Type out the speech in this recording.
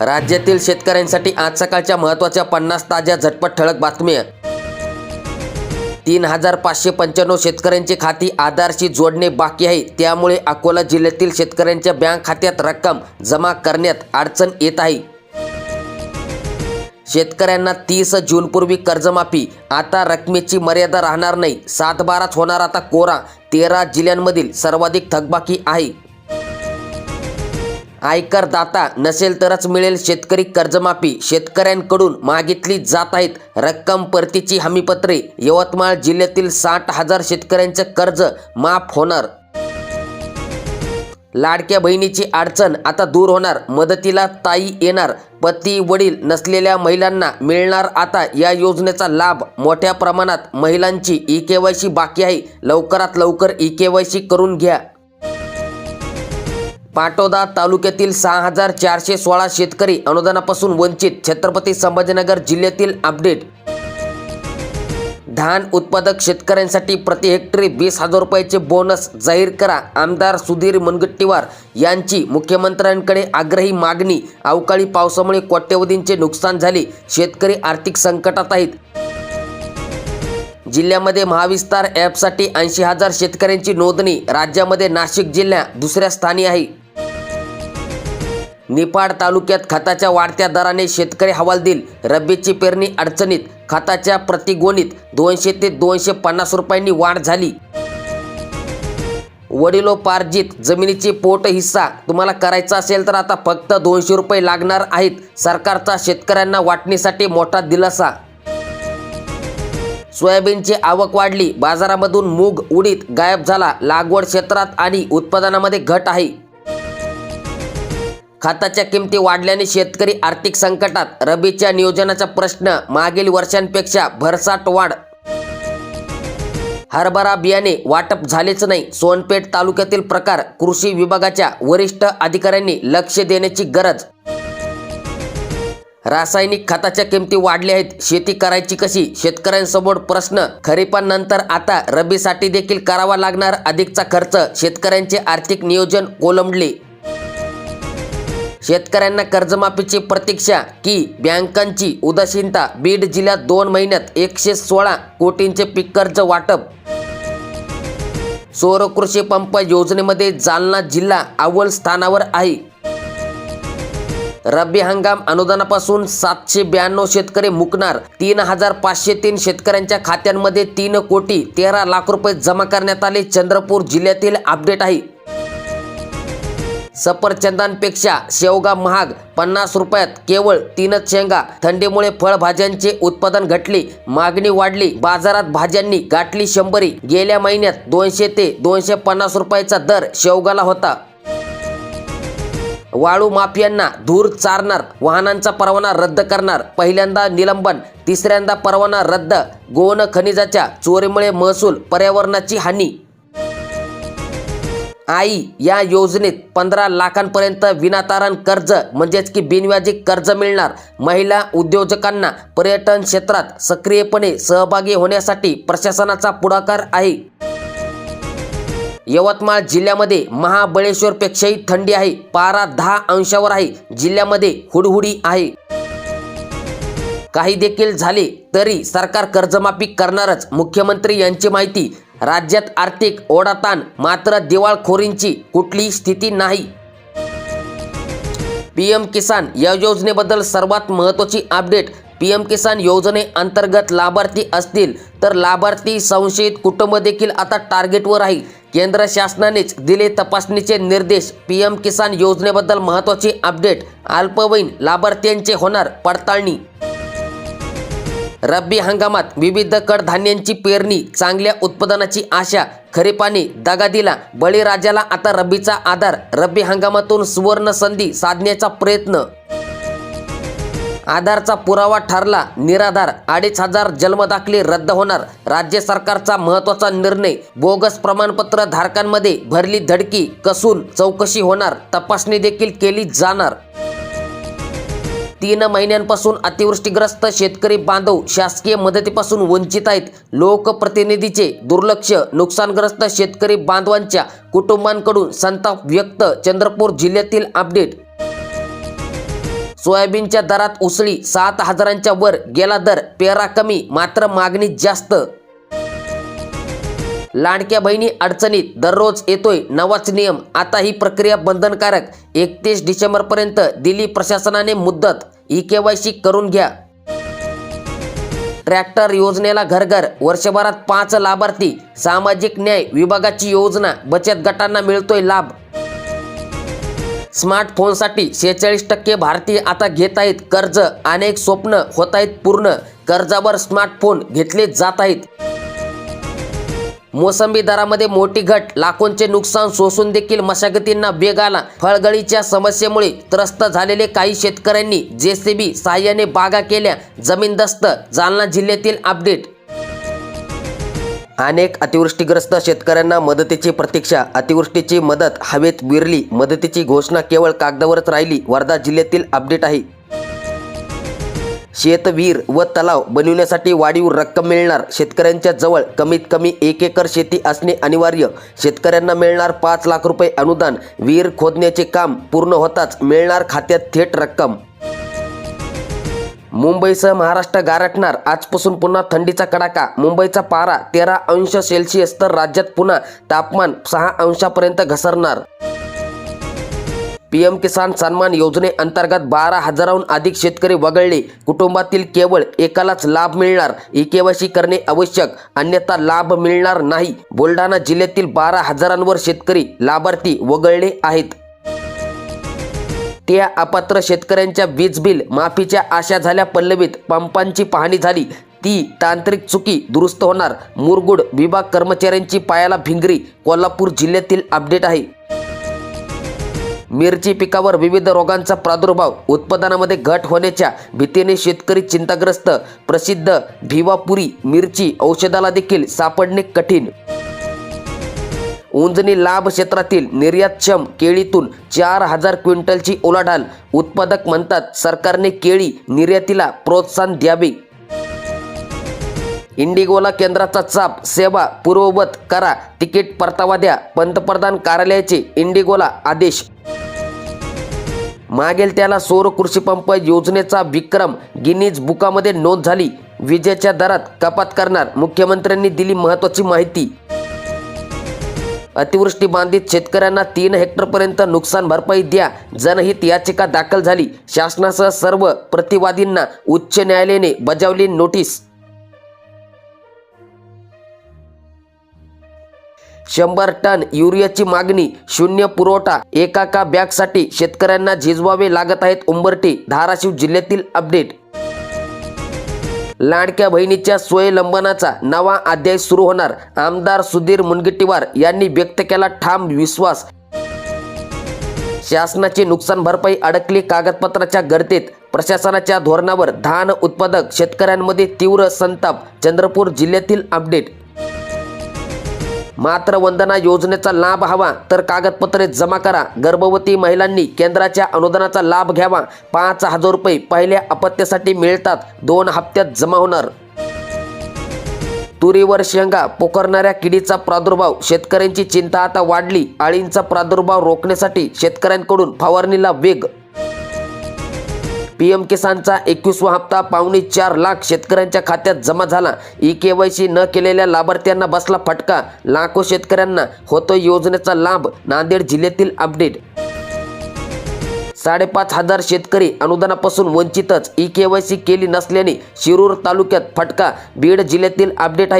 राज्यातील शेतकऱ्यांसाठी आज सकाळच्या महत्त्वाच्या पन्नास ताज्या झटपट ठळक बातम्या. तीन हजार पाचशे पंच्याण्णव शेतकऱ्यांची खाती आधारशी जोडणे बाकी आहे. त्यामुळे अकोला जिल्ह्यातील शेतकऱ्यांच्या बँक खात्यात रक्कम जमा करण्यात अडचण येत आहे. शेतकऱ्यांना तीस जूनपूर्वी कर्जमाफी. आता रकमेची मर्यादा राहणार नाही. सात बाराच होणार आता कोरा. तेरा जिल्ह्यांमधील सर्वाधिक थकबाकी आहे. आयकर दाता नसेल तरच मिळेल शेतकरी कर्जमाफी. शेतकऱ्यांकडून मागितली जात आहेत रक्कम परतीची हमीपत्रे. यवतमाळ जिल्ह्यातील साठ हजार शेतकऱ्यांचे कर्ज माफ होणार. लाडक्या बहिणीची अडचण आता दूर होणार. मदतीला ताई येणार. पती वडील नसलेल्या महिलांना मिळणार आता या योजनेचा लाभ. मोठ्या प्रमाणात महिलांची ई के वाय सी बाकी आहे. लवकरात लवकर ई के वाय सी करून घ्या. पाटोदा तालुक्यातील सहा हजार चारशे सोळा शेतकरी अनुदानापासून वंचित छत्रपती संभाजीनगर जिल्ह्यातील अपडेट. धान उत्पादक शेतकऱ्यांसाठी प्रति हेक्टरी वीस हजार रुपयाचे बोनस जाहीर करा. आमदार सुधीर मुनगट्टीवार यांची मुख्यमंत्र्यांकडे आग्रही मागणी. अवकाळी पावसामुळे कोट्यवधींचे नुकसान झाले. शेतकरी आर्थिक संकटात आहेत. जिल्ह्यामध्ये महाविस्तार ॲपसाठी ऐंशी हजार शेतकऱ्यांची नोंदणी. राज्यामध्ये नाशिक जिल्हा दुसऱ्या स्थानी आहे. निफाड तालुक्यात खताच्या वाढत्या दराने शेतकरी हवालदिल. रब्बीची पेरणी अडचणीत खताच्या प्रतिगोणीत दोनशे ते दोनशे पन्नास रुपयांनी वाढ झाली. वडिलोपार्जित जमिनीची पोट हिस्सा तुम्हाला करायचा असेल तर आता फक्त दोनशे रुपये लागणार आहेत सरकारचा शेतकऱ्यांना वाटणीसाठी मोठा दिलासा. सोयाबीनची आवक वाढली बाजारामधून मूग उडीद गायब झाला लागवड क्षेत्रात आणि उत्पादनामध्ये घट आहे. खताच्या किमती वाढल्याने शेतकरी आर्थिक संकटात. रबीच्या नियोजनाचा प्रश्न मागील वर्षांपेक्षा भरसाट वाढ. हरभरा बियाणे वाटप झालेच नाही. सोनपेठ तालुक्यातील प्रकार कृषी विभागाच्या वरिष्ठ अधिकाऱ्यांनी लक्ष देण्याची गरज. रासायनिक खताच्या किमती वाढल्या आहेत. शेती करायची कशी? शेतकऱ्यांसमोर प्रश्न खरीपानंतर आता रबीसाठी देखील करावा लागणार अधिकचा खर्च? शेतकऱ्यांचे आर्थिक नियोजन कोलंबले शेतकऱ्यांना कर्जमाफीची प्रतीक्षा की बँकांची उदासीनता. बीड जिल्ह्यात दोन महिन्यात एकशे सोळा कोटींचे पीक कर्ज वाटप. सौर कृषी पंप योजनेमध्ये जालना जिल्हा अव्वल स्थानावर आहे. रब्बी हंगाम अनुदानापासून सातशे ब्याण्णव शेतकरी मुकणार. तीन हजार पाचशे तीन शेतकऱ्यांच्या खात्यांमध्ये तीन कोटी तेरा लाख रुपये जमा करण्यात आले. चंद्रपूर जिल्ह्यातील अपडेट आहे. सफरचंदांपेक्षा शेवगा महाग पन्नास रुपयात केवळ तीनच शेंगा. थंडीमुळे फळभाज्यांचे उत्पादन घटले मागणी वाढली बाजारात भाज्यांनी गाठली शंभरी. गेल्या महिन्यात दोनशे ते दोनशे पन्नास रुपयाचा दर शेवगाला होता. वाळू माफियांना धूर चारणार वाहनांचा परवाना रद्द करणार पहिल्यांदा निलंबन तिसऱ्यांदा परवाना रद्द गोवन खनिजाच्या चोरीमुळे महसूल पर्यावरणाची हानी. आई या योजनेत पंधरा लाखांपर्यंत विनातारण कर्ज म्हणजेच की बिनव्याजी कर्ज मिळणार. महिला उद्योजकांना पर्यटन क्षेत्रात सक्रियपणे सहभागी होण्यासाठी प्रशासनाचा पुढाकार आहे. यवतमाळ जिल्ह्यामध्ये महाबळेश्वरपेक्षाही थंडी आहे. पारा दहा अंशावर आहे. जिल्ह्यामध्ये हुडहुडी आहे. काही देखील झाले तरी सरकार कर्जमाफी करणारच मुख्यमंत्री यांची माहिती राज्यात आर्थिक ओढाताण मात्र दिवाळखोरींची कुठलीही स्थिती नाही. पी एम किसान या योजनेबद्दल सर्वात महत्त्वाची अपडेट पी एम किसान योजनेअंतर्गत लाभार्थी असतील तर लाभार्थी संशयित कुटुंब देखील आता टार्गेटवर आहे. केंद्र शासनानेच दिले तपासणीचे निर्देश पी एम किसान योजनेबद्दल महत्त्वाची अपडेट अल्पवयीन लाभार्थ्यांचे होणार पडताळणी. रब्बी हंगामात विविध कडधान्यांची पेरणी चांगल्या उत्पादनाची आशा खरीपाने दगा दिला बळीराजाला आता रब्बीचा आधार रब्बी हंगामातून सुवर्ण संधी साधण्याचा प्रयत्न. आधारचा पुरावा ठरला निराधार अडीच हजार जन्मदाखले रद्द होणार. राज्य सरकारचा महत्त्वाचा निर्णय बोगस प्रमाणपत्र धारकांमध्ये भरली धडकी कसून चौकशी होणार तपासणी देखील केली जाणार. तीन महिन्यांपासून अतिवृष्टीग्रस्त शेतकरी बांधव शासकीय मदतीपासून वंचित आहेत. लोकप्रतिनिधीचे दुर्लक्ष नुकसानग्रस्त शेतकरी बांधवांच्या कुटुंबांकडून संताप व्यक्त चंद्रपूर जिल्ह्यातील अपडेट. सोयाबीनच्या दरात उसळी सात हजारांच्या वर गेला दर पेरा कमी मात्र मागणी जास्त. लाडक्या बहिणी अडचणीत दररोज येतोय नवाच नियम आता ही प्रक्रिया बंधनकारक एकतीस डिसेंबरपर्यंत दिली प्रशासनाने मुद्दत. ई के वाय सी करून घ्या. ट्रॅक्टर योजनेला घर घर वर्षभरात पाच लाभार्थी सामाजिक न्याय विभागाची योजना बचत गटांना मिळतोय लाभ. स्मार्टफोनसाठी शेहेचाळीस टक्के भारतीय आता घेत आहेत कर्ज अनेक स्वप्न होत आहेत पूर्ण कर्जावर स्मार्टफोन घेतले जात आहेत. मोसंबी दरामध्ये मोठी घट. लाखोंचे नुकसान सोसून देखील मशागतींना वेग आला. फळगळीच्या समस्येमुळे त्रस्त झालेले काही शेतकऱ्यांनी जेसीबी सहाय्याने बागा केल्या. जमीनदस्त जालना जिल्ह्यातील अपडेट. अनेक अतिवृष्टीग्रस्त शेतकऱ्यांना मदतीची प्रतीक्षा. अतिवृष्टीची मदत हवेत विरली. मदतीची घोषणा केवळ कागदावरच राहिली. वर्धा जिल्ह्यातील अपडेट आहे. शेतविहीर व तलाव बनविण्यासाठी वाढीव रक्कम मिळणार. शेतकऱ्यांच्या जवळ कमीत कमी एक एकर शेती असणे अनिवार्य. शेतकऱ्यांना मिळणार पाच लाख रुपये अनुदान. विहीर खोदण्याचे काम पूर्ण होताच मिळणार खात्यात थेट रक्कम. मुंबईसह महाराष्ट्र गारठणार आजपासून पुन्हा थंडीचा कडाका. मुंबईचा पारा तेरा अंश सेल्सिअस तर राज्यात पुन्हा तापमान सहा अंशापर्यंत घसरणार. पीएम किसान सन्मान योजनेअंतर्गत बारा हजाराहून अधिक शेतकरी वगळले. कुटुंबातील केवळ एकालाच लाभ मिळणार. ई केवायसी करणे आवश्यक. अन्यथा लाभ मिळणार नाही. बुलढाणा जिल्ह्यातील बारा हजारांवर शेतकरी लाभार्थी वगळले आहेत. त्या अपात्र शेतकऱ्यांच्या वीज बिल माफीच्या आशा झाल्या पल्लवीत. पंपांची पाहणी झाली. ती तांत्रिक चुकी दुरुस्त होणार. मुरगुड विभाग कर्मचाऱ्यांची पायाला भिंगरी. कोल्हापूर जिल्ह्यातील अपडेट आहे. मिरची पिकावर विविध रोगांचा प्रादुर्भाव उत्पादनामध्ये घट होण्याच्या भीतीने शेतकरी चिंताग्रस्त. प्रसिद्ध भिवापुरी मिरची औषधाला देखील सापडणे कठीण. उंजनी लाभ क्षेत्रातील निर्यातक्षम केळीतून चार हजार क्विंटलची उलाढाल उत्पादक म्हणतात सरकारने केळी निर्यातीला प्रोत्साहन द्यावे. इंडिगोला केंद्राचा चाप सेवा पूर्ववत करा तिकीट परतावा द्या पंतप्रधान कार्यालयाचे इंडिगोला आदेश मागेल त्याला सौर कृषीपंप योजनेचा विक्रम. गिनीज बुकामध्ये नोंद झाली. विजेच्या दरात कपात करणार. मुख्यमंत्र्यांनी दिली महत्त्वाची माहिती. अतिवृष्टी बांधित शेतकऱ्यांना तीन हेक्टरपर्यंत नुकसान भरपाई द्या. जनहित याचिका दाखल झाली. शासनासह सर्व प्रतिवादींना उच्च न्यायालयाने बजावली नोटीस. शंभर टन युरियाची मागणी शून्य पुरवठा एका का बॅगसाठी शेतकऱ्यांना झिजवावे लागत आहेत उंबरटी धाराशिव जिल्ह्यातील अपडेट. लाडक्या बहिणीच्या स्वयंलंबनाचा नवा अध्याय सुरू होणार. आमदार सुधीर मुनगंटीवार यांनी व्यक्त केला ठाम विश्वास. शासनाची नुकसान भरपाई अडकली कागदपत्राच्या गर्दीत. प्रशासनाच्या धोरणावर धान उत्पादक शेतकऱ्यांमध्ये तीव्र संताप चंद्रपूर जिल्ह्यातील अपडेट. मात्र वंदना योजनेचा लाभ हवा तर कागदपत्रे जमा करा. गर्भवती महिलांनी केंद्राच्या अनुदानाचा लाभ घ्यावा. पाच हजार रुपये पहिल्या अपत्यासाठी मिळतात. दोन हप्त्यात जमा होणार. तुरीवर शेंगा पोखरणाऱ्या किडीचा प्रादुर्भाव शेतकऱ्यांची चिंता आता वाढली. अळींचा प्रादुर्भाव रोखण्यासाठी शेतकऱ्यांकडून फवारणीला वेग पीएम किसानचा एकवीसवा हप्ता पावणे चार लाख शेतकऱ्यांच्या खात्यात जमा झाला. ई के वाय सी न केलेल्या लाभार्थ्यांना बसला फटका. लाखो शेतकऱ्यांना होतो योजनेचा लाभ. नांदेड जिल्ह्यातील अपडेट. साडेपाच हजार शेतकरी अनुदानापासून वंचितच. ई के वाय सी केली नसल्याने शिरूर तालुक्यात फटका. बीड जिल्ह्यातील अपडेट आहे.